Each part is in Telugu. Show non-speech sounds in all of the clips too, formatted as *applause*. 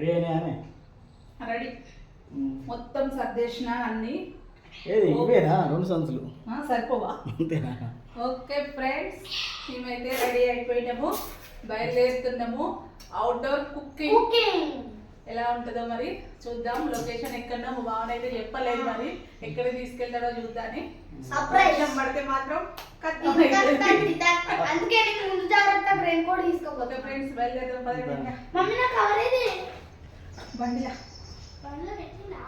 రెడీ అయినాయనే రెడీ మొత్తం సర్దేసిన అన్ని? ఏది ఇవేనా? రెండు సంచులు. ఆ, సరిపోవా? అంతేనా? Okay friends. మేమైతే రెడీ అయిపోయినాము. బయలుదేరుతున్నాము. అవుట్డోర్ కుకింగ్ ఎలా ఉంటుందో మరి చూద్దాం. లొకేషన్ ఎక్కడన్నా మా బావన అయితే చెప్పలేదు మరి. ఎక్కడ తీసుకెళ్తాడో చూద్దాని. వర్షం పడితే మాత్రం ఖచ్చితంగా అందుకే ముందు జాగ్రత్త బ్రెయిన్ కూడా తీసుకోపోతే ఓకే ఫ్రెండ్స్ బయలుదేరుదాం పదండి. మమ్మీ నాకు బండిలా. బండ్లో పెట్టిందా?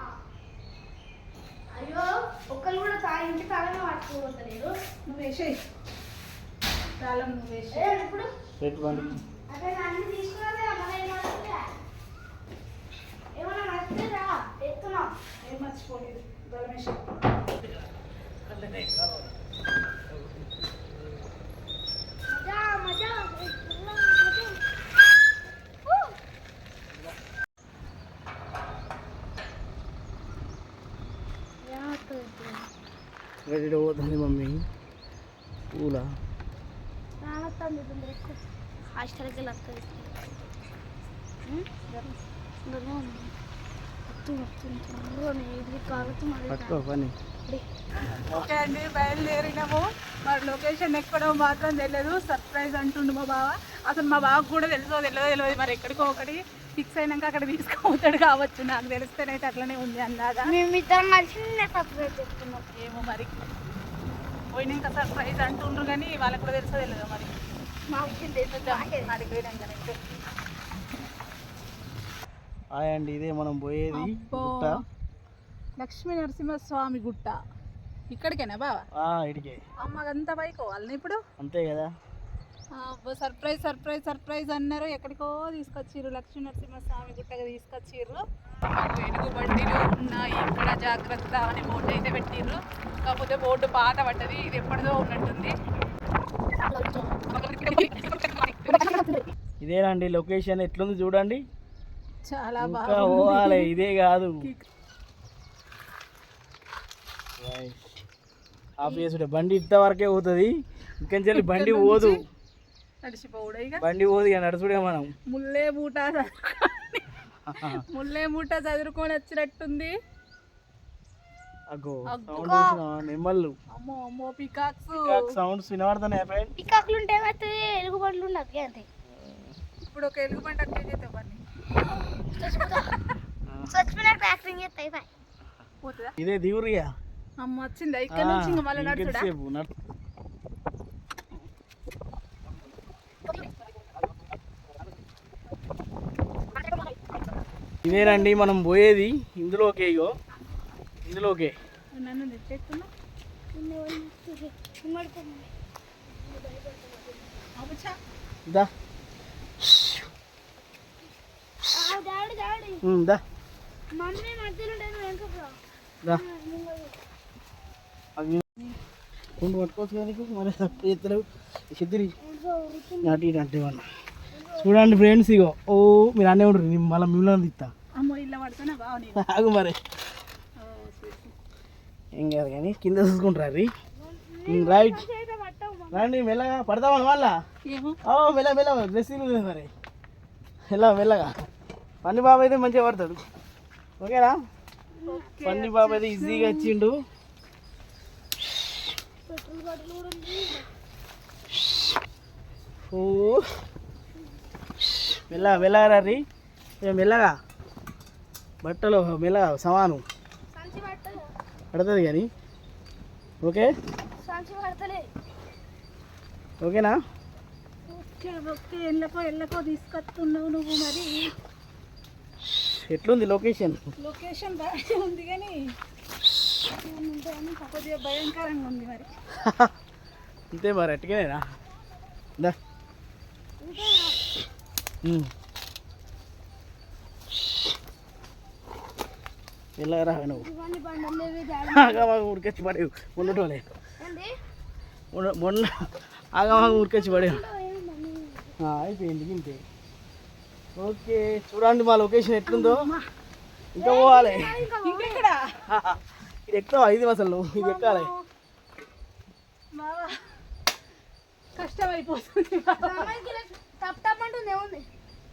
అయ్యో ఒక్కరు కూడా తా ఇంటి కాలమే పట్టుకోబోతలేరు నువ్వు వేసేయి. తాళం నువ్వు వేసి ఏ ఇప్పుడు? అదే అన్ని తీసుకురాలే మన ఏమన్నా ఏమన్నా నచ్చితే రా ఎత్తున్నాం ఏం మర్చిపోలేదు తాళం వేసి మజా మజా ఏ, మజా, మజా. ఊ. రెడీ పోతుంది మమ్మీ పూల హాస్టల్కి వెళ్ళి వస్తుంది పట్టుకో పని. ఓకే అండి బయలుదేరినాము. మరి లొకేషన్ ఎక్కడో మాత్రం తెలియదు సర్ప్రైజ్ అంటుండు మా బావ. అసలు మా బావకు కూడా తెలుసో తెలియదో తెలియదు మరి ఎక్కడికో ఒకటి ఫిక్స్ అయినాక అక్కడ తీసుకుపోతాడు కావచ్చు. నాకు తెలిస్తేనైతే అట్లనే ఉంది అందాగా మేమిద్దరం కలిసి నేను సర్ప్రైజ్ చెప్తున్నాం ఏమో మరి. పోయినాక సర్ప్రైజ్ అంటుండ్రు కానీ వాళ్ళకి కూడా తెలుసో తెలియదు మరి. అండి ఇదే మనం పోయేది లక్ష్మీ నరసింహస్వామి గుట్ట. ఇక్కడికేనా బావా? ఇడికే. అమ్మకంతా పైకోవాలి ఇప్పుడు? అంతే కదా. సర్ప్రైజ్ సర్ప్రైజ్ సర్ప్రైజ్ అన్నారు. ఎక్కడికో తీసుకొచ్చిర్రు. లక్ష్మీ నరసింహస్వామి గుట్టగా తీసుకొచ్చిర్రు. వెనుగు బండిలు ఉన్నాయి. ఇక్కడ జాగ్రత్త అని బోర్డు అయితే పెట్టిర్రు. కాకపోతే బోర్డు పాత పడ్డది. ఇది ఎప్పటిదో ఉన్నట్టుంది. ఇదేనండి లొకేషన్. ఎట్లుంది చూడండి. చాలా బాగా ఇదే కాదు. బండి ఇంత వరకే పోతుంది ఇంకెంచెల్లి బండి పోదు. బండి పోదు ఇక నడుచుడే మనం. ముల్లే మూట చదురుకొని ముల్లే మూట చదురుకొని వచ్చినట్టుంది. అగ్గో. సౌండ్ నెమ్మళ్ళు. అమ్మో అమ్మో పికాక్స్. సౌండ్స్ వినబడుతున్నాయి ఫ్రెండ్ పికాకులు ఉంటే ఏమవుతుంది ఎలుగు బండ్లు ఉండదు అంతే. ఇప్పుడు ఒక ఎలుగుబంటి పని చచ్చిపోయినట్టు యాక్టింగ్ చేస్తాయి ఇదే దిగురియా అమ్మ వచ్చిందా? ఇక్కడ నుంచి ఇంకా మళ్ళీ నడుచుడా? ఇదేనండి మనం పోయేది ఇందులోకే ఇగో. ఇందులోకే. నన్ను నెట్టేస్తున్నా అబ్బచ్చా దా. మమ్మీ మధ్యలో రెండు పట్టుకోవచ్చు కానీ మరి తప్పు సిద్ధిరి. నాటి ఇటు అంటే వాళ్ళు చూడండి ఫ్రెండ్స్ ఇగో. ఓ మీరు అన్నీ ఉండరు. మళ్ళీ మిమ్మల్ని నేను. ఆగు మరి. ఏం కాదు కానీ కింద చూసుకుంటారు రైట్ రండి మెల్లగా పడతామని వాళ్ళ ఓ మెల్ల మెల్ల డ్రెస్సింగ్ ఉంది మరి. మెల్ల మెల్లగా. పన్ని బాబు అయితే మంచిగా పడతాడు. ఓకేనా? పన్ని బాబు అయితే ఈజీగా వచ్చిండు ఓ. మెల్లగా మెల్లగా రీ మెల్లగా. బట్టలు మెల్లగా సమానం. పడుతుంది కానీ. ఓకే? ఓకేనా? తీసుకొస్తున్నావు నువ్వు మరి. ఎట్లుంది లొకేషన్? లొకేషన్ బాగానే ఉంది కానీ. భయంకరంగా ఉంది మరి. అంతే మరి అట్టుకేనా. వెళ్ళరా నువ్వు. ఉరికొచ్చి *laughs* పడేవు. ఉండటోలే మొన్న- మొన్న ఆగమా ఉరికొచ్చి పడేవు. అయిపోయింది ఇంతే. ఓకే చూడండి మా లొకేషన్ ఎట్లుందో. ఇంకా పోవాలి. ఇది ఎక్కువ ఐదు అసలు ఇది ఎక్కాలి. బావా కష్టం అయిపోతుంది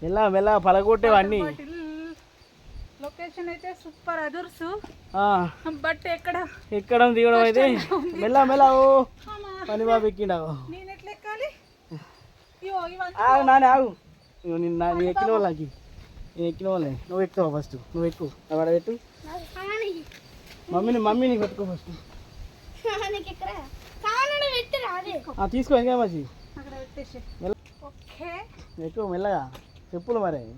మెల్ల మెల్ల పలగొట్టేవన్నీ లొకేషన్ అయితే సూపర్ అదుర్సు. ఆ, బట్ ఎక్కడ? ఎక్కడం దిగడం అయితే మెల్ల మెల్ల ఓ పని బాబు ఎక్కిండావు. నేను ఎట్లా ఎక్కాలి? ఆగు నానే ఆగు. ఇగో నిన్న నేను ఎక్కిన వాళ్ళకి. నేను ఎక్కిన వాళ్ళే నువ్వు ఎక్కువ ఫస్ట్ నువ్వు ఎక్కువ. పెట్టు. మమ్మీని మమ్మీని పెట్టుకో ఫస్ట్ *laughs* తీసుకో ఇంకా మంచి అక్కడ పెట్టేసి మెల్ల ఓకే. ఎక్కువ మెల్లగా. చెప్పులు మరి.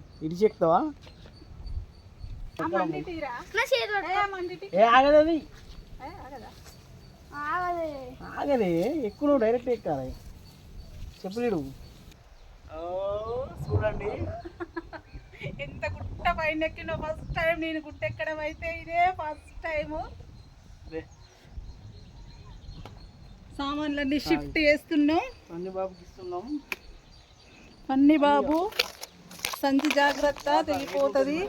తీ. ఏ ఆగదు ఎక్కువ నువ్వు డైరెక్ట్ ఎక్కాలి. చెప్పులు ఇడు ఓ చూడండి. *laughs* ఎంత గుట్ట పైన ఎక్కినో ఫస్ట్ టైం నేను గుట్ట ఎక్కడం అయితే ఇదే ఫస్ట్ టైము సామాన్లన్నీ షిఫ్ట్ చేస్తున్నాం. అన్ని బాబుకి ఇస్తున్నాం. అన్ని బాబు సంచి జాగ్రత్త తెగిపోతుంది.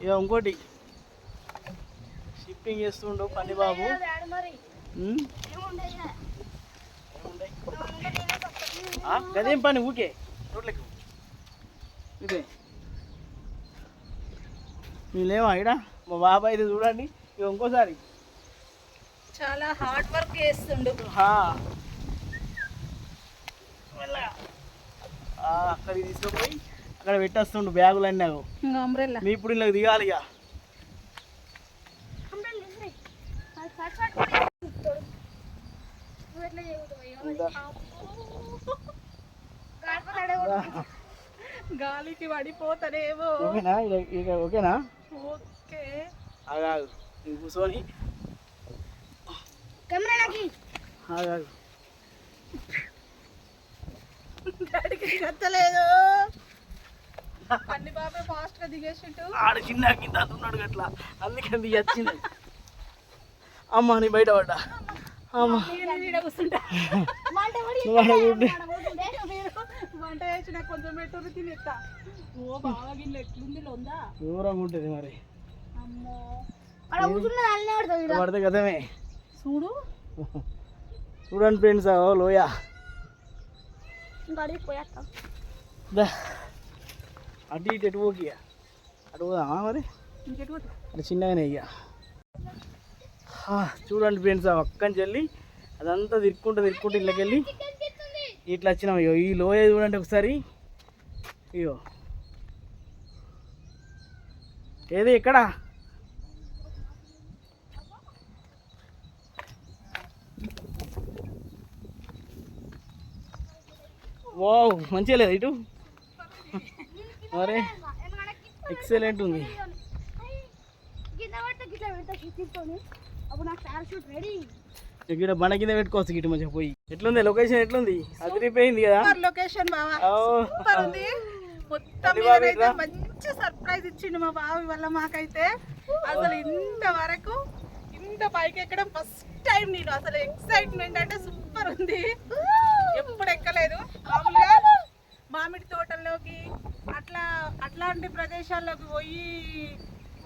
ఇక ఇంకోటి. షిఫ్టింగ్ చేస్తుండు పని బాబు మరి ఉమ్, ఏముండదు ఏముంటాయి? ఆ, గదేం పని ఊకే. రోడ్లకు ఇదే. వీళ్ళేమో ఇక్కడ? మా బాబాయ్ ఇది చూడండి. ఇక ఇంకోసారి. చాలా హార్డ్ వర్క్ చేస్తుండు. అక్కడికి తీసుకుపోయి అక్కడ పెట్టేస్తుండు బ్యాగులన్నీ నాకు ఇంకా అంబ్రెల్లా మీ ఇప్పుడు ఇలా దిగాలి ఇక గాలికి పడిపోతానేమో ఓకేనా? ఇక- ఓకేనా? ఓకే. ఇక కూర్చొని కెమెరా నాకు. ఆగాగు డాడీకి నచ్చలేదు అన్ని బాబే ఫాస్ట్గా దిగేసిండు. ఆడ చిన్న కింద ఉన్నాడు అట్లా అందుకని దిగి వచ్చింది. అమ్మ నీ బయట పడ్డా? అమ్మ కూర్చుంటా. వంట చేసి నాకు కొంచెం పెట్టు తినేస్తా ఓ బాగా గిన్నె ఎట్లుంది ఉందా దూరంగా ఉంటుంది మరి. అమ్మో. అక్కడ కూర్చున్నది అన్నీ పడుతుంది పడితే గతమే చూడు. చూడండి ఫ్రెండ్స్ ఓ లోయ. ఇంకా అడిగి పోయేస్తాం దా. అటు ఇటు ఎటు పోకి. అటు పోదామా మరి? ఇంకెటు పోతా అటు చిన్నగానే ఇక. చూడండి ఫ్రెండ్స్ ఆ పక్కన చెల్లి అదంతా తిరుక్కుంటూ తిరుక్కుంటూ ఇళ్ళకి వెళ్ళి ఇట్లా వచ్చినాం అయ్యో ఈ లోయ చూడండి ఒకసారి. అయ్యో ఏది ఎక్కడ వా మంచిగా లేదు ఇటు? మరే ఎక్సలెంట్ ఉంది. అప్పుడు నాకు పారాషూట్ రెడీ. ఇక్కడ బండ కింద పెట్టుకోవచ్చు గిట్టు మంచిగా పోయి. ఎట్లుంది? లొకేషన్ ఎట్లుంది? అదిరిపోయింది కదా? సూపర్ లొకేషన్ బావా ఓ. సూపర్ ఉంది. మొత్తం అది మీద బాగా అయితే ఇట్లా? మంచి సర్ప్రైజ్ ఇచ్చిండు మా బావి వల్ల మాకైతే. అసలు ఇంతవరకు ఇంత పైకి ఎక్కడం ఫస్ట్ టైం నేను. అసలు ఎక్సైట్మెంట్ అంటే సూపర్ ఉంది. ఎప్పుడు ఎక్కలేదు. మామూలుగా మామిడి తోటల్లోకి అట్లా అట్లాంటి ప్రదేశాల్లోకి పోయి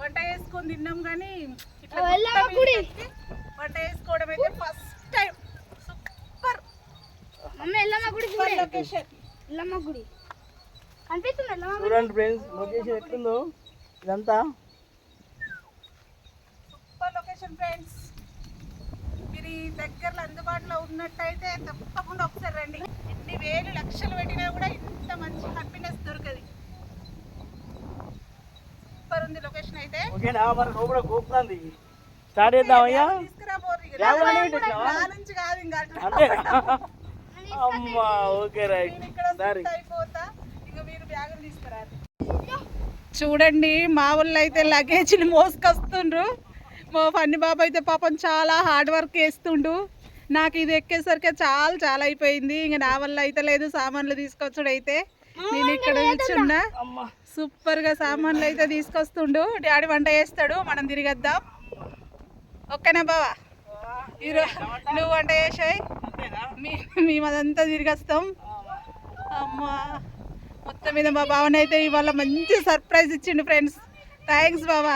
వంట చేసుకొని తిన్నాం కానీ ఇట్లా వంట చేసుకోవడం అయితే first time super mummy Yellamma గుడి సూపర్ లొకేషన్ ఎల్లమ్మ గుడి. కనిపిస్తుంది ఎల్లమ్మ చూడండి ఫ్రెండ్స్ లొకేషన్ ఎట్లుందో. ఇదంతా. సూపర్ లొకేషన్ ఫ్రెండ్స్ మీరు దగ్గరలో అందుబాటులో ఉన్నట్టయితే తప్పకుండా ఒకసారి రండి. ఎన్ని వేలు లక్షలు పెట్టినా కూడా ఇంత మంచి హ్యాపీనెస్ దొరకదు. సూపర్ ఉంది లొకేషన్ అయితే. ఓకేనా? మరి లోపల గోపురాంది. స్టార్ట్ చేద్దామయ్యా *laughs* అమ్మా ఓకే రైట్. సరే. చూడండి మా ఊళ్ళో అయితే లగేజీలు మోసుకొస్తుండ్రు. మా ఫన్ని బాబు అయితే పాపం చాలా హార్డ్ వర్క్ చేస్తుండు. నాకు ఇది ఎక్కేసరికి చాలా చాలా అయిపోయింది. ఇంక నా వల్ల అయితే లేదు సామాన్లు తీసుకొచ్చుడు అయితే. నేను ఇక్కడ కూర్చున్నా అమ్మా. సూపర్గా సామాన్లు అయితే తీసుకొస్తుండు. డాడీ వంట చేస్తాడు మనం తిరిగద్దాం. ఓకేనా బావా? ఈరో నువ్వు వంట చేసాయి. అంతేనా? మీ మేము అదంతా తిరిగొస్తాం. అమ్మా మొత్తం మీద మా బావని అయితే ఇవాళ మంచి సర్ప్రైజ్ ఇచ్చిండు ఫ్రెండ్స్. థ్యాంక్స్ బావా.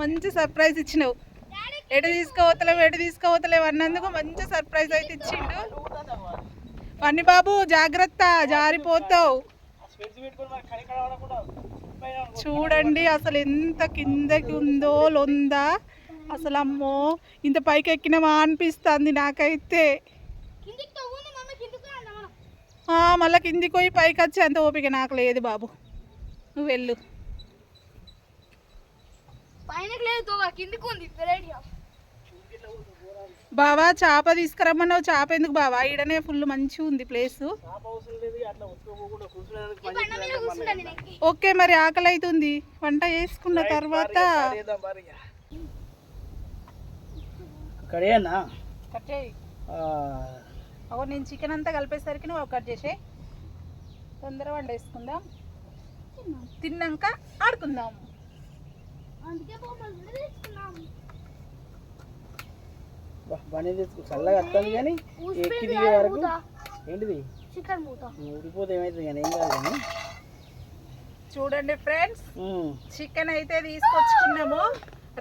మంచి సర్ప్రైజ్ ఇచ్చినావు. ఎటు తీసుకోవతలేవు ఎటు తీసుకోవతలేవు అన్నందుకు మంచి సర్ప్రైజ్ అయితే ఇచ్చిండు. పని బాబు జాగ్రత్త జారిపోతావు. చూడండి అసలు ఎంత కిందకి ఉందో లొందా. అసలు అమ్మో ఇంత పైకి ఎక్కినామా అనిపిస్తుంది నాకైతే. మళ్ళా కిందికి పోయి పైకి వచ్చే అంత ఓపిక నాకు లేదు బాబు. నువ్వు వెళ్ళు. బావా చేప తీసుకురమ్మన్నావు చేప ఎందుకు బావా? ఈడనే ఫుల్ మంచిగా ఉంది ప్లేస్ ఓకే మరి ఆకలి అవుతుంది వంట చేసుకున్న తర్వాత కడేనా కట్ చేయి. అగో నేను చికెన్ అంతా కలిపేసరికి నువ్వు కట్ చేసే. తొందరగా వండేసుకుందాం. తిన్నాక ఆడుకుందాం. అందుకే తెచ్చుకో. చల్లగా వస్తుంది కానీ ఎక్కి దిగే వరకు ఏంటిది? చికెన్ మూత. ఊడిపోతే ఏమవుతుంది కానీ ఏం కాదు కానీ. చూడండి ఫ్రెండ్స్. చికెన్ అయితే తీసుకొచ్చుకున్నాము.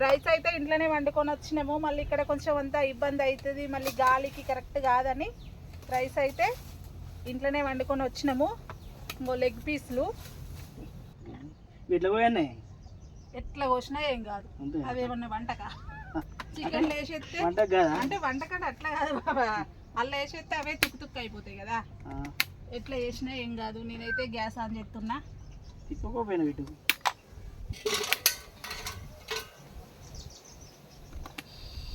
రైస్ అయితే ఇంట్లోనే వండుకొని వచ్చినాము. మళ్ళీ ఇక్కడ కొంచెం అంతా ఇబ్బంది అవుతుంది. మళ్ళీ గాలికి కరెక్ట్ కాదని రైస్ అయితే ఇంట్లోనే వండుకొని వచ్చినాము. ఇంకో లెగ్ పీస్లు. ఎట్లా కోసినా ఏం కాదు. అంతే. అదేమన్నా వంటక? *laughs* చికెన్ వేసేస్తే అంటే వంటకాడ అట్లా కాదు బాబా. అల్ల వేసేస్తే అవే తుక్కు తుక్కు అయిపోతాయి కదా. ఎట్లా చేసినా ఏం కాదు. నేనైతే గ్యాస్ ఆన్ చేస్తున్నా. తిప్పుకోపోయినా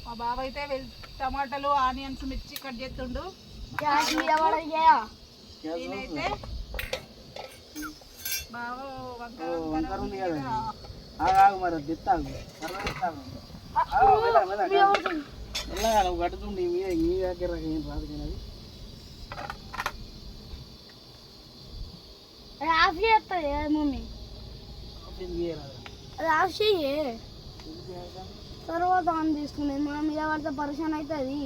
మా బావ అయితే వెల్ టమాటాలు ఆనియన్స్ మిర్చి కట్ చేస్తుండు. నేనైతే బావ వంకాయ మీ దగ్గర ఏం రాదు కానీ ఆఫ్ మమ్మీ. ఆఫ్ చేయాలి? తర్వాత ఆన్ తీసుకునేది మన మీద పడితే పరిశాన్ అవుతుంది.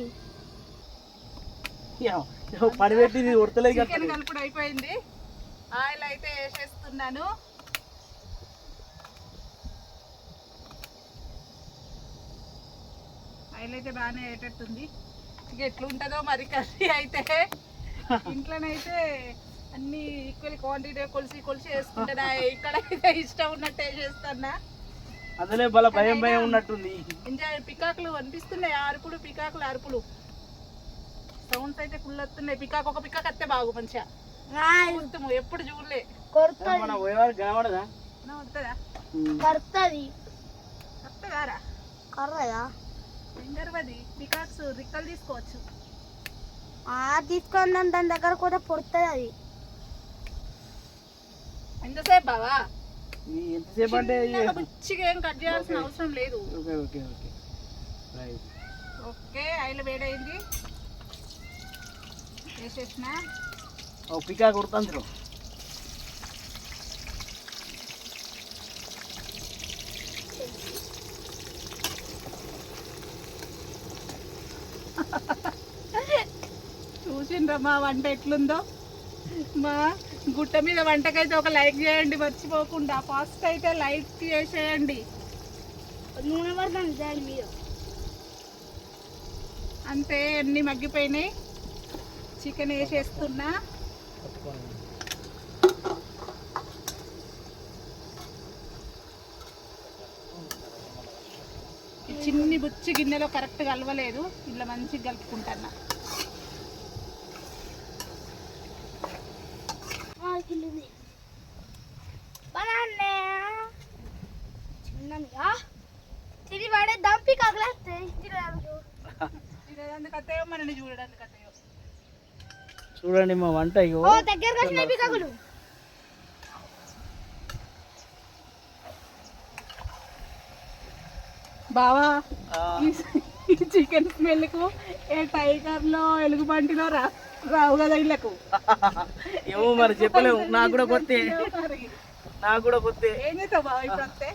చికెన్ కదా కలుపుడు అయిపోయింది. ఆయిల్ అయితే వేసేస్తున్నాను. ఆయిల్ అయితే బాగానే అయ్యేటట్టుంది ఇక ఎట్లుంటుందో మరి కర్రీ అయితే. *laughs* ఇంట్లోనైతే అన్ని ఈక్వల్ క్వాంటిటీ కొలిసి కొలిసి వేసుకుంటానా ఇక్కడ అయితే ఇష్టం ఉన్నట్టు వేసేస్తానా అందులో బల భయం భయం ఉన్నట్టుంది. ఎంజాయ్ పికాకులు అనిపిస్తున్నాయి అరుపులు పికాకులు అరుపులు సౌండ్స్ అయితే ఫుల్ వస్తున్నాయి పికాక్ ఒక పికాక్ వస్తే బాగు మంచిగా. ఎప్పుడు చూడలే. మన పోయేవారు కనబడదా? నా వస్తుందా కరుతుంది కర్రదా పికాక్స్ రిక్కలు తీసుకోవచ్చు. తీసుకొని దాని దాని దగ్గర కూడా పొడుతుంది అది. ఎంతసేపు బావా? ఎంతసేపు అంటే ఏం కట్ చేయాల్సిన అవసరం లేదు. Okay okay okay. Right okay oil వేడైంది. వేసేసిన. ఓ పికా కొడుతుంది చూసిండ్రా మా వంట ఎట్లుందో? మా గుట్ట మీద వంటకైతే ఒక లైక్ చేయండి మర్చిపోకుండా. ఫస్ట్ అయితే లైక్ చేసేయండి. నూనె పడుతుంది దాని మీద అంతే అన్నీ మగ్గిపోయినాయి. చికెన్ వేసేస్తున్నా. చిన్ని బుచ్చి గిన్నెలో కరెక్ట్ కలవలేదు. ఇట్లా మంచిగా కలుపుకుంటున్నా. చిన్నగా తిని పడే దంపి కగలేస్తే తినడానికి తినేదానికి అత్తయ్యో మనని చూడడానికి అత్తయ్యో. చూడండి మా వంట ఇగో ఓ దగ్గరకు వచ్చిన పికాకులు బావా ఆ, ఈ చికెన్ స్మెల్కు ఏ టైగర్లో ఎలుగుబంటిలో రా రావు కదా ఇళ్ళకు ఏమో మరి చెప్పలేము. నాకు కూడా కొత్త నాకు కూడా కొత్త ఏం చేస్తావు బావ ఇప్పుడు వస్తే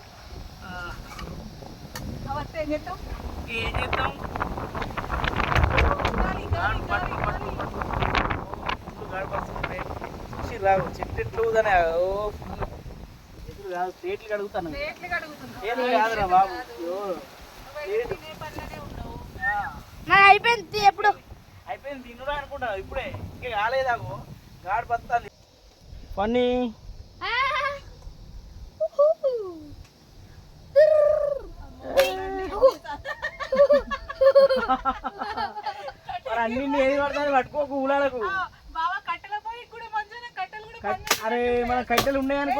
ఊదనే, ఓ ఎదురు కాదు కడుగుతాను. కాదురా బాబు. అయిపోయింది ఎప్పుడు? అయిపోయింది తినురా అనుకుంటాను ఇప్పుడే ఇంకా కాలేదాకు. గాడి బతాలి పన్నీ! మరి అన్ని ఏది పడతాను పట్టుకోకు ఊలాడకు బావా కట్టెల పోయి కూడా మంచిగా కట్టెలు కూడా కట్- అరే మన కట్టెలు ఉన్నాయి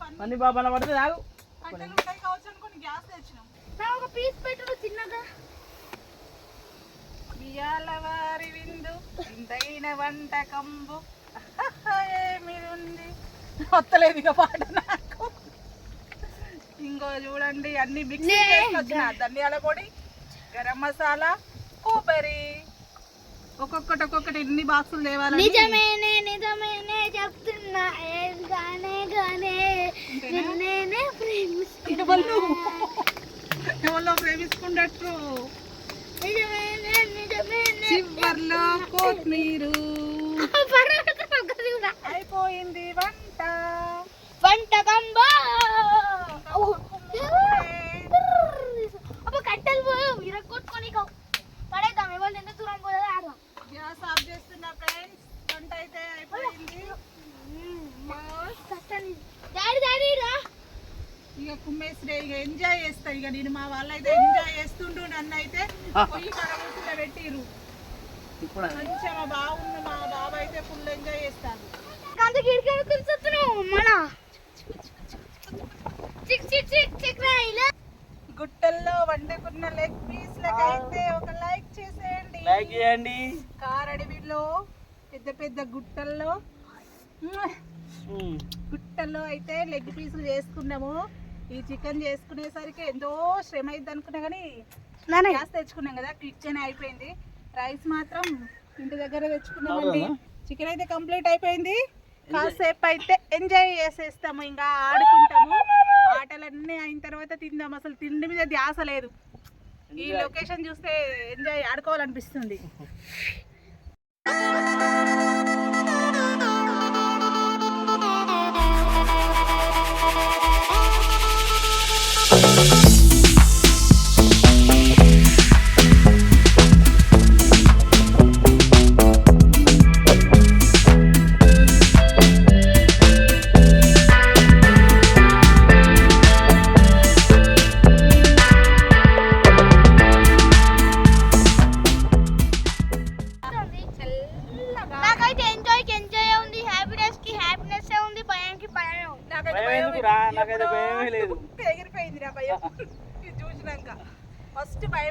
పని. పన్ని బాబా పడితే రాదు కట్టెలు ఉంటాయి కావచ్చు అనుకుని గ్యాస్ తెచ్చినాం. నా ఒక పీస్ పెట్టు చిన్నగా. బియ్యాల వారి విందు ఇంతైన వంటకంబు *laughs* ఏమి ఉంది? వస్తలేదు ఇక పాట నాకు. ఇంకో చూడండి అన్ని మిక్స్ చేసుకొచ్చిన ధనియాల పొడి గరం మసాలా కొబ్బరి. ఒక్కొక్కటి ఒక్కొక్కటి ఎన్ని బాక్సులు తేవాలని నిజమేనే నిజమేనే చెప్తున్నా. ఏం గానే గానే నిన్నేనే ఎవరు ఎవరో ప్రేమించుకున్నట్టు చివర్లో కొత్తిమీరు. అయిపోయింది వంట. వంటకంబో అప్పుడు కట్టెలు పోయి ఇరగొట్టుకొని పడేద్దాం ఎవరు ఎంత దూరం పోయేదో ఆడదాం. గ్యాస్ ఆఫ్ చేస్తున్నా ఫ్రెండ్స్. వంట అయితే అయిపోయింది కట్టని డాడీ డాడీ రా ఇక కుమ్మేసిరే ఇక ఎంజాయ్ చేస్తా. ఇక నేను మా వాళ్ళైతే ఎంజాయ్ చేస్తుంటూ నన్ను అయితే పొయ్యి కడగకుండా పెట్టిరు ఇప్పుడు? మంచిగా మా బావున్న మా బాబు అయితే ఫుల్ ఎంజాయ్ చేస్తాను గుట్టల్లో వండుకున్న లెగ్ పీస్లకు అయితే ఒక లైక్ చేసేయండి. లైక్ చేయండి. కారడవిలో పెద్ద పెద్ద గుట్టల్లో. గుట్టల్లో అయితే లెగ్ పీసులు చేసుకున్నాము. ఈ చికెన్ చేసుకునేసరికి ఎంతో శ్రమ అయింది అనుకున్నా కానీ గ్యాస్ తెచ్చుకున్నాం కదా కిచెన్ అయిపోయింది. రైస్ మాత్రం ఇంటి దగ్గర తెచ్చుకున్నామండి. చికెన్ అయితే కంప్లీట్ అయిపోయింది. కాసేపు అయితే ఎంజాయ్ చేసేస్తాము ఇంకా ఆడుకుంటాము. ఆటలన్నీ అయిన తర్వాత తిందాం. అసలు తిండి మీద ధ్యాస లేదు. ఈ లొకేషన్ చూస్తే ఎంజాయ్ ఆడుకోవాలనిపిస్తుంది. *laughs*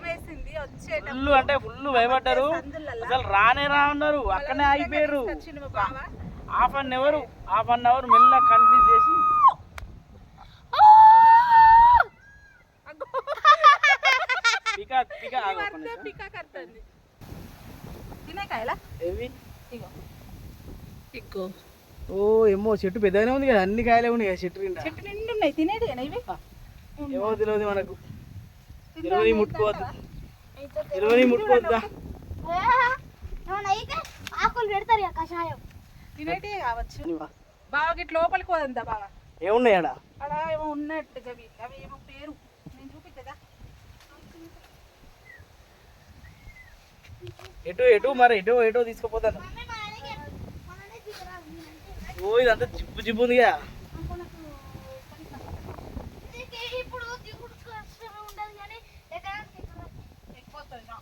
వేసింది వచ్చేటప్పుడు ఫుల్ అంటే ఫుల్ భయపడ్డారు. అసలు రానే రా అన్నారు. అక్కడనే ఆగిపోయారు half an hour half an hour మెల్ల కన్ఫ్యూజ్ చేసి అగ్గో. పికా పికా ఆగు ఒక్క పడితే నిమిషం. పికా కడుతుంది తినేకాయలా ఏవి? ఇగో. ఇగో. ఓ ఏమో చెట్టు పెద్దగానే ఉంది కదా. అన్ని కాయలే ఉన్నాయి కదా చెట్టు నిండా. చెట్టు నిండు ఉన్నాయి తినేది ఇవి? ఏమో తెలియదు మనకు. ఇరవై ముట్టుకోవద్దు. ఇరవై ముట్టుకోవద్దా ఆకులు పెడతారు కషాయం తినేటి కావచ్చు బావకి ఇట్లా లోపలికి పోదంతా బావ. ఏమున్నాయి ఆడ అక్కడ ఏమో ఉన్నట్టు అవి అవి ఏమో పేరు. నేను చూపించదా ఎటు ఎటు మరి? ఎటు ఎటో తీసుకుపోతాను? ఓ ఇదంతా జిబ్బు జిబ్బు ఉంది కదా ఇప్పుడు దిగుడు కష్టమే ఉండదు కానీ ఎకరానికి ఎకరం. ఎక్కిపోతుంది నా.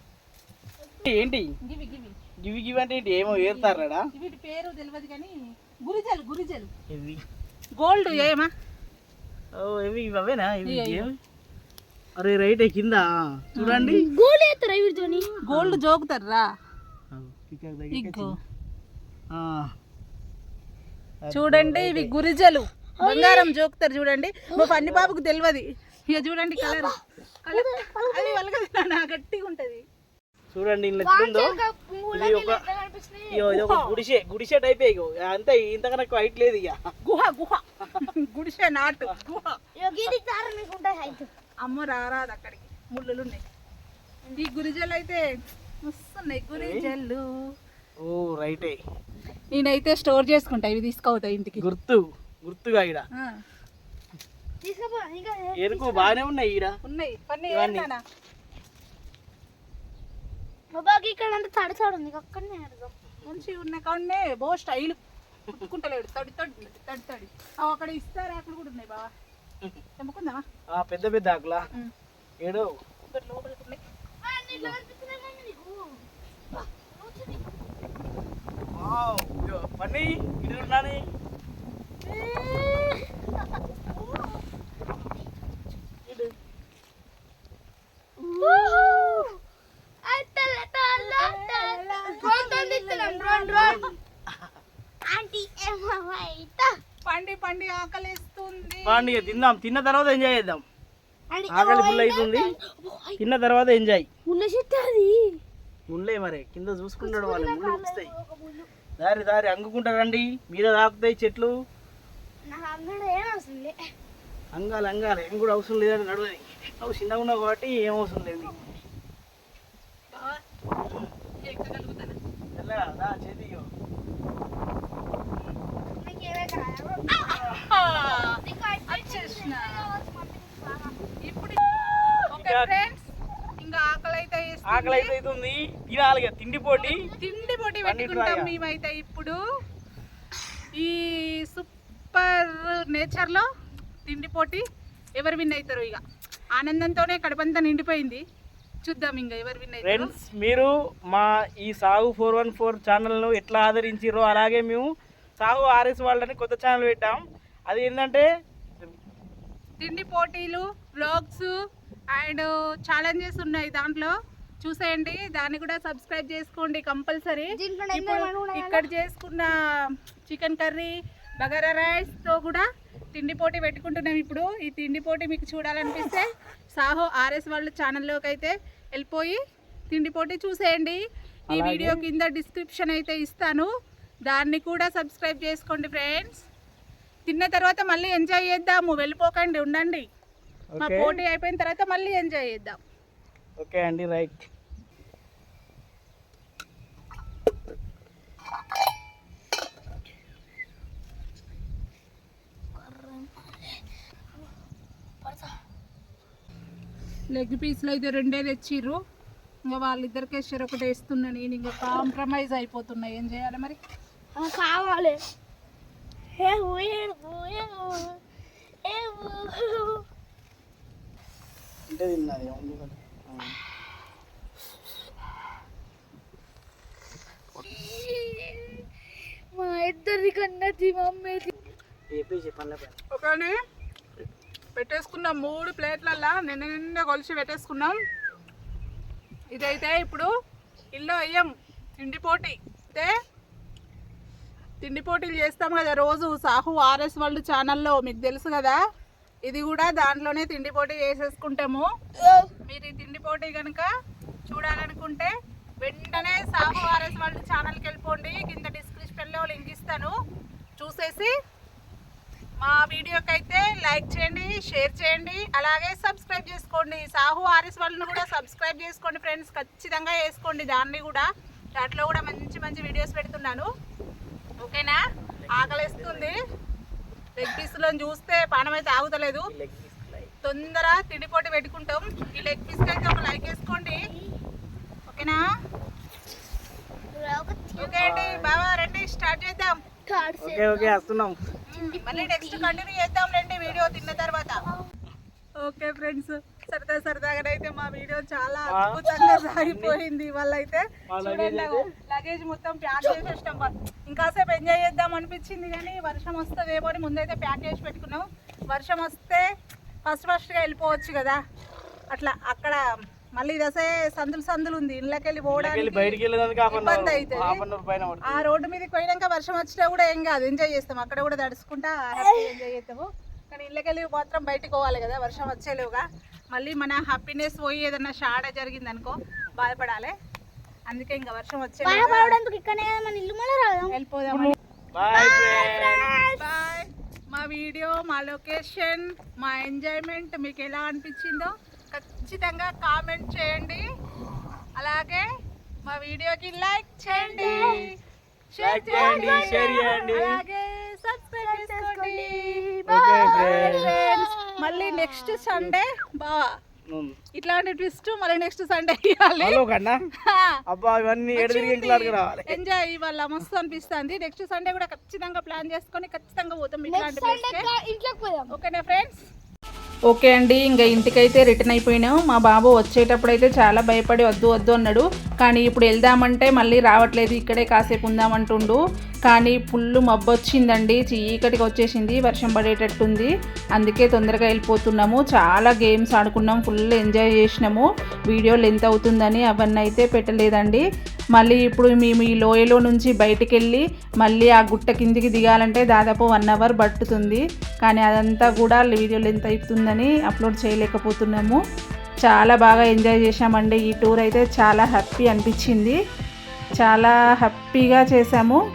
ఏంటి గివి గివి. గివి గివి అంటే ఏంటి? ఏమో ఏరుతారా వీటి పేరు తెలియదు కానీ గురిజలు గురిజలు. ఇవి గోల్డ్ ఏమా? ఓ ఇవి ఇవి అవేనా? ఇవి? అరే రైట్ కింద. చూడండి. గోళీ ఎత్తారా వీటితోని గోల్డ్ జోకుతారా. చూడండి ఇవి గురిజలు. బంగారం జోకుతారు చూడండి. మా పన్ని బాబుకు తెలియదు ఇక చూడండి కలర్. కలర్. అది వలగదు నా గట్టిగా ఉంటది చూడండి ఇది ఒక ఇగో ఇది ఒక గుడిసె గుడిసె టైప్ అంతే ఇంతకన్నా హైట్ లేదు ఇక గుహ గుహ. గుడిసె నాటు గుహ. అమ్మ రారాదు అక్కడికి. ముళ్ళులు ఉన్నాయి ఈ గురిజలు అయితే వస్తున్నాయి గురిజలు. ఓ రైటే. నేనైతే స్టోర్ చేసుకుంటా ఇవి తీసుకోవతా ఇంటికి. గుర్తు గుర్తుగా ఈడ ఆ, తీసుకుపో ఇంకా ఎరుకు బాగానే ఉన్నాయి ఈడ? ఉన్నాయి. పన్నీ ఇవన్నీ. ఏమన్నా? బాబాకి ఇక్కడ అంటే తడి తడి ఉంది అక్కడనే ఆడదాం మంచిగా ఉన్న కాడనే బో స్టైల్. కుట్టుకుంటలేడు తడి తడి తడి తడి. ఆ, అక్కడ ఇస్తారు? ఆకులు కూడా ఉన్నాయి బావా. తెంపుకుందామా ఆ పెద్ద పెద్ద ఆకులా. ఏడో. ఇక్కడ లోపలికి ఉన్నాయి. ఉన్నాని ఇక తిందాం. తిన్న తర్వాత ఎంజాయ్ చేద్దాం. ఆకలి ఫుల్ అవుతుంది తిన్న తర్వాత ఎంజాయ్. ముళ్ళ చెట్టు అది. ముళ్ళే మరి కింద చూసుకుంటాడు వాళ్ళు ముళ్ళు వస్తాయి. దారి దారి అంగుకుంటారండి మీద తాకుతాయి చెట్లు. అంగాలి అంగాలి. ఏం కూడా అవసరం లేదని నడవది. అవి చిన్నగా ఉన్నావు కాబట్టి ఏం అవసరం లేదు చేతి ఇగో. నీకు ఏమే కాదు వచ్చేసిన ఇప్పుడు ఓకే ఇంకా- ఫ్రెండ్స్ ఇంకా ఆకలి అయితే అవుతుంది తినాలి తిండి పోటీ. తిండి పోటీ పెట్టుకుంటాం. మేమైతే ఇప్పుడు. ఈ సూపర్ నేచర్లో తిండి పోటీ ఎవరు విన్ అవుతారు ఇక. ఆనందంతోనే కడుపంతా నిండిపోయింది. చూద్దాం ఇంకా ఎవరు విన్ ఫ్రెండ్స్ మీరు మా ఈ సాగు ఫోర్ వన్ ఫోర్ ఛానల్ను ఎట్లా ఆదరించారో అలాగే మేము సాగు ఆర్ఎస్ వాళ్ళని కొత్త ఛానల్ పెట్టాం. అది ఏంటంటే తిండి పోటీలు వ్లాగ్స్ అండ్ ఛాలెంజెస్ ఉన్నాయి దాంట్లో. చూసేయండి దాన్ని కూడా సబ్స్క్రైబ్ చేసుకోండి కంపల్సరీ ఇక్కడ చేసుకున్న చికెన్ కర్రీ బగారా రైస్తో కూడా తిండి పోటీ పెట్టుకుంటున్నాం ఇప్పుడు. ఈ తిండి పోటీ మీకు చూడాలనిపిస్తే సాహో ఆర్ఎస్ వాళ్ళ ఛానల్లోకి అయితే వెళ్ళిపోయి తిండి పోటీ చూసేయండి. ఈ. వీడియో కింద డిస్క్రిప్షన్ అయితే ఇస్తాను. దాన్ని కూడా సబ్స్క్రైబ్ చేసుకోండి ఫ్రెండ్స్. తిన్న తర్వాత మళ్ళీ ఎంజాయ్ చేద్దాము. వెళ్ళిపోకండి ఉండండి. మా పోటీ అయిపోయిన తర్వాత మళ్ళీ ఎంజాయ్ చేద్దాం. ఓకే అండి రైట్. లెగ్ పీస్లు అయితే రెండే తెచ్చిర్రు. ఇంకా వాళ్ళిద్దరికి ఒకటి వేస్తున్నా నేను. ఇంకా కాంప్రమైజ్ అయిపోతున్నా ఏం చేయాలి మరి? కావాలి. ఏ. అంటే తిన్నది. మా ఇద్దరి కన్నది మమ్మీ చెప్పేసి పనుల పైన ఒకని పెట్టేసుకున్నాం మూడు ప్లేట్లల్లో నిన్న నిన్న కొలిచి పెట్టేసుకున్నాం. ఇదైతే ఇప్పుడు ఇల్లు అయ్యాం తిండి పోటీ. అయితే తిండి పోటీలు చేస్తాం కదా రోజు. సాహు ఆర్ఎస్ వరల్డ్ ఛానల్లో మీకు తెలుసు కదా. ఇది కూడా దాంట్లోనే తిండి పోటీ చేసేసుకుంటాము. మీరు ఈ తిండి పోటీ కనుక చూడాలనుకుంటే వెంటనే సాహు ఆర్ఎస్ వరల్డ్ ఛానల్కి వెళ్ళిపోండి. కింద డిస్క్రిప్షన్లో లింక్ ఇస్తాను. చూసేసి మా వీడియోకి అయితే లైక్ చేయండి షేర్ చేయండి. అలాగే సబ్స్క్రైబ్ చేసుకోండి. సాహు ఆర్ఎస్ వాళ్ళని కూడా సబ్స్క్రైబ్ చేసుకోండి ఫ్రెండ్స్. ఖచ్చితంగా వేసుకోండి. దాన్ని కూడా దాంట్లో కూడా మంచి మంచి వీడియోస్ పెడుతున్నాను. ఓకేనా? ఆకలిస్తుంది. లెగ్ పీస్లో చూస్తే పానం అయితే ఆగుతలేదు. తొందర తిండిపోటీ పెట్టుకుంటాం. ఈ లెగ్ పీస్కి అయితే ఒక లైక్ వేసుకోండి. ఓకేనా? ఓకే అండి. బాబా రండి. స్టార్ట్ చేద్దాం. ఓకే ఓకే వస్తున్నాం. మళ్ళీ నెక్స్ట్ కంటిన్యూ చేద్దాం రండి. వీడియో తిన్న తర్వాత. ఓకే ఫ్రెండ్స్ సరదా సరదాగా అయితే మా వీడియో చాలా. అద్భుతంగా సాగిపోయింది. వాళ్ళైతే లగేజ్ మొత్తం ప్యాక్ చేసేసినాం. ఇంకాసేపు ఎంజాయ్ చేద్దాం అనిపించింది కానీ వర్షం వస్తుందేమో అని ముందైతే ప్యాక్ చేసి పెట్టుకున్నాం. వర్షం వస్తే ఫస్ట్ ఫస్ట్గా వెళ్ళిపోవచ్చు కదా. అట్లా అక్కడ మళ్ళీ దసే సందులు సందులు ఉంది. ఇళ్ళకి వెళ్ళి వెళ్ళి పోవడానికి ఇబ్బంది పడుతుంది. ఆ రోడ్డు మీదకి పోయినాక వర్షం వచ్చినా కూడా ఏం కాదు. ఎంజాయ్ చేస్తాం. అక్కడ కూడా తడుచుకుంటా హ్యాపీ ఎంజాయ్ చేస్తాము కానీ ఇళ్ళకెళ్ళి మాత్రం బయటికి పోవాలి కదా. వర్షం వచ్చేలోగా. మళ్ళీ మన హ్యాపీనెస్ పోయి ఏదన్నా షాడ జరిగింది అనుకో బాధపడాలి. అందుకే ఇంకా వర్షం వచ్చే మా వీడియో మా లొకేషన్ మా ఎంజాయ్మెంట్ మీకు ఎలా అనిపించిందో ఖచ్చితంగా కామెంట్ చేయండి. అలాగే మా వీడియోకి లైక్ చేయండి. షేర్ చేయండి. అలాగే సబ్స్క్రైబ్ చేసుకోండి. మళ్ళీ నెక్స్ట్ సండే బావా. ఇట్లాంటి ట్విస్ట్ మళ్ళీ నెక్స్ట్ సండే ఇవ్వాలి. *laughs* అబ్బా ఇవన్నీ ఎంజాయ్ ఇవాళ మస్తు అనిపిస్తుంది. నెక్స్ట్ సండే కూడా ఖచ్చితంగా ప్లాన్ చేసుకొని ఖచ్చితంగా పోతాం ఇట్లాంటి ఓకేనా ఫ్రెండ్స్ ఓకే అండి ఇంకా ఇంటికైతే రిటర్న్ అయిపోయినాం. మా బాబు వచ్చేటప్పుడు అయితే చాలా భయపడి వద్దు వద్దు అన్నాడు. కానీ ఇప్పుడు వెళ్దామంటే మళ్ళీ రావట్లేదు ఇక్కడే కాసేపు ఉందామంటుండు. కానీ ఫుల్ మబ్బు వచ్చిందండి చీకటిగా వచ్చేసింది వర్షం పడేటట్టుంది. అందుకే తొందరగా వెళ్ళిపోతున్నాము. చాలా గేమ్స్ ఆడుకున్నాం ఫుల్ ఎంజాయ్ చేసినాము. వీడియో లెంత్ అవుతుందని అవన్నీ అయితే పెట్టలేదండి. మళ్ళీ ఇప్పుడు మేము ఈ లోయలో నుంచి బయటికి వెళ్ళి మళ్ళీ ఆ గుట్ట కిందికి దిగాలంటే దాదాపు వన్ అవర్ పట్టుతుంది. కానీ అదంతా కూడా వీడియో లెంత్ అవుతుందని అప్లోడ్ చేయలేకపోతున్నాము. చాలా బాగా ఎంజాయ్ చేశామండి. ఈ టూర్ అయితే చాలా హ్యాపీ అనిపించింది. చాలా హ్యాపీగా చేశాము.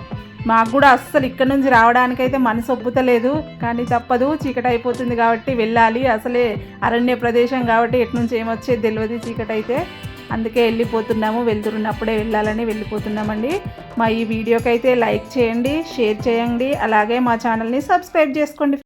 మాకు కూడా అస్సలు ఇక్కడ నుంచి రావడానికైతే మనసు ఒప్పుతలేదు. కానీ తప్పదు చీకటి అయిపోతుంది కాబట్టి వెళ్ళాలి. అసలే అరణ్య ప్రదేశం కాబట్టి ఎటు నుంచి ఏమొచ్చేది తెలియదు చీకటి అయితే అందుకే వెళ్ళిపోతున్నాము. వెళ్తున్నప్పుడే వెళ్ళాలని వెళ్ళిపోతున్నామండి. మా ఈ వీడియోకి అయితే లైక్ చేయండి షేర్ చేయండి. అలాగే మా ఛానల్ని సబ్స్క్రైబ్ చేసుకోండి.